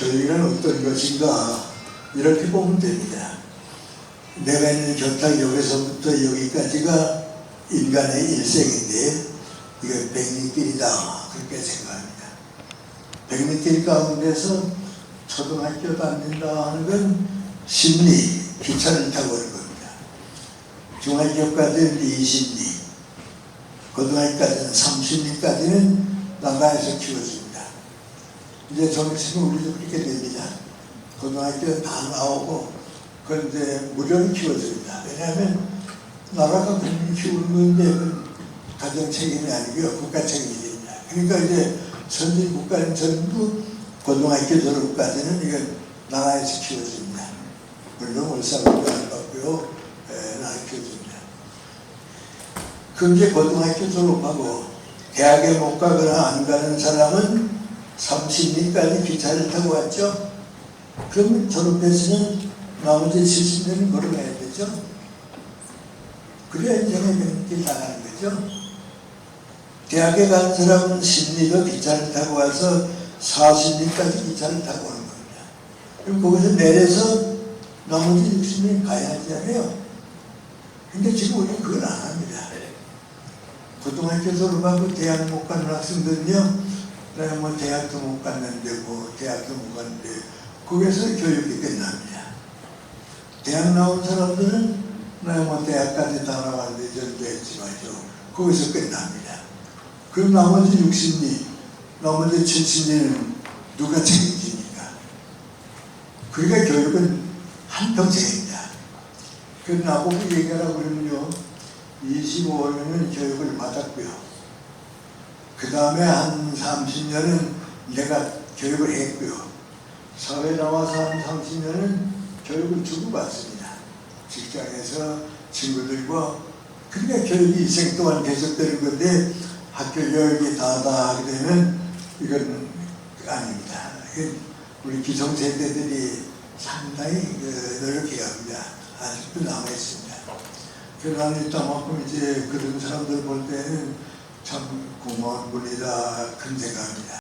교육이란 어떤 것인가 이렇게 보면 됩니다. 내가 있는 교탁 여기서부터 여기까지가 인간의 일생인데 이거 백리길이다 그렇게 생각합니다. 백리길 가운데서 초등학교 다닌다 하는 건 심리, 기차를 타고 오는 겁니다. 중학교까지는 20리, 고등학교까지는 30리까지는 나라에서 키워줍니다. 이제 좀 있으면 우리도 그렇게 됩니다. 고등학교 다 나오고, 이제 무료로 키워줍니다. 왜냐하면 나라가 국민 키우는 그건 가정 책임이 아니고요. 국가 책임입니다. 그러니까 이제 선진 국가는 전부 고등학교 졸업까지는 이건 나라에서 키워줍니다. 물론 월사금도 안 받고요. 에, 나라 키워줍니다. 이제 고등학교 졸업하고 대학에 못 가거나 안 가는 사람은 30년까지 기차를 타고 왔죠. 그럼 졸업했으면 나머지 70년은 걸어가야 되죠. 그래야 인생의 나가는 거죠. 대학에 간 사람은 심리도 기차를 타고 와서 40년까지 기차를 타고 오는 겁니다. 그럼 거기서 내려서 나머지 60년 가야 하잖아요. 근데 지금 우리는 그걸 안 합니다. 고등학교 졸업하고 대학 못 가는 학생들은요, 내가 뭐 대학도 못 갔는데, 뭐 대학도 못 갔는데, 거기서 교육이 끝납니다. 대학 나온 사람들은 내가 뭐 대학까지 다 나왔는데 전도 했지만요, 거기서 끝납니다. 그럼 나머지 60년, 나머지 70년은 누가 책임집니까? 그러니까 교육은 한평생입니다. 그 나보고 얘기하라고 그러면요, 25년은 교육을 받았고요. 그 다음에 한 30년은 내가 교육을 했고요. 사회 나와서 한 30년은 교육을 주고받습니다. 직장에서 친구들과 그러니까 교육이 일생 동안 계속되는 건데 학교 교육이 다다 하게 되면 이건 아닙니다. 우리 기성세대들이 상당히 그 노력해야 합니다. 아직도 남아있습니다. 그러나 일단만큼 이제 그런 사람들 볼 때는 참 고마운 분이다 큰 생각합니다.